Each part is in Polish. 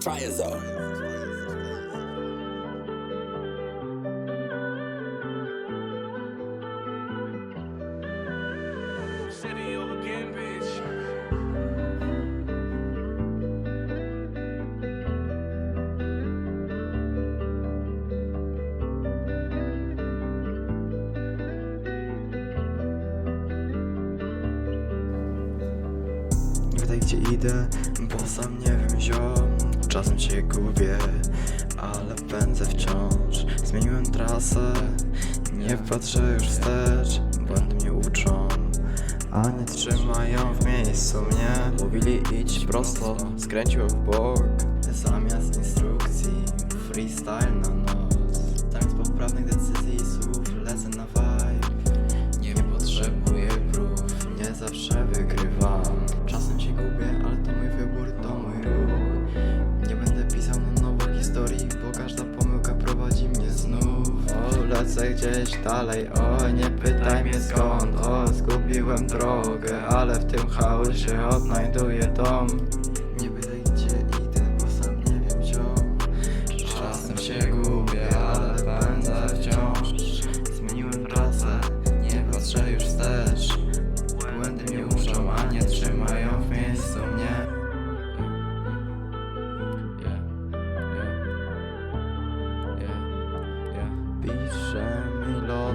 Triazone. Pytaj gdzie idę, bo sam nie wiem ziom Czasem się gubię, ale pędzę wciąż. Zmieniłem trasę, nie. patrzę już wstecz Błędy mnie uczą, a nie trzymają w miejscu mnie. Mówili idź prosto, skręciłem w bok. Zamiast instrukcji, freestyle na każda pomyłka prowadzi mnie znów. O, lecę gdzieś dalej, o, nie pytaj mnie skąd. O, zgubiłem drogę, ale w tym chaosie odnajduję dom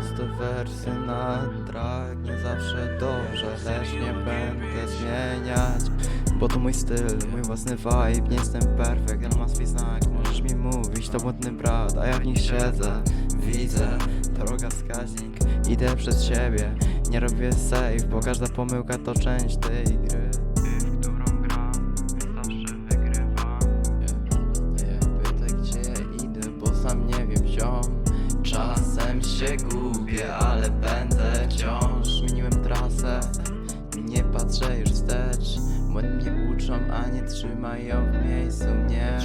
mi los te wersy na track Nie zawsze dobrze, lecz nie będę zmieniać Bo to mój styl, mój własny vibe Nie jestem perfekt, ale ma swój znak Możesz mi mówić, to błędny brat A ja w nich siedzę, widzę Droga wskaźnik, idę przed siebie Nie robię save, bo każda pomyłka to część tej gry Czasem się gubię, ale będę wciąż. Zmieniłem trasę, nie patrzę już wstecz. Błędy mnie uczą, a nie trzymają w miejscu mnie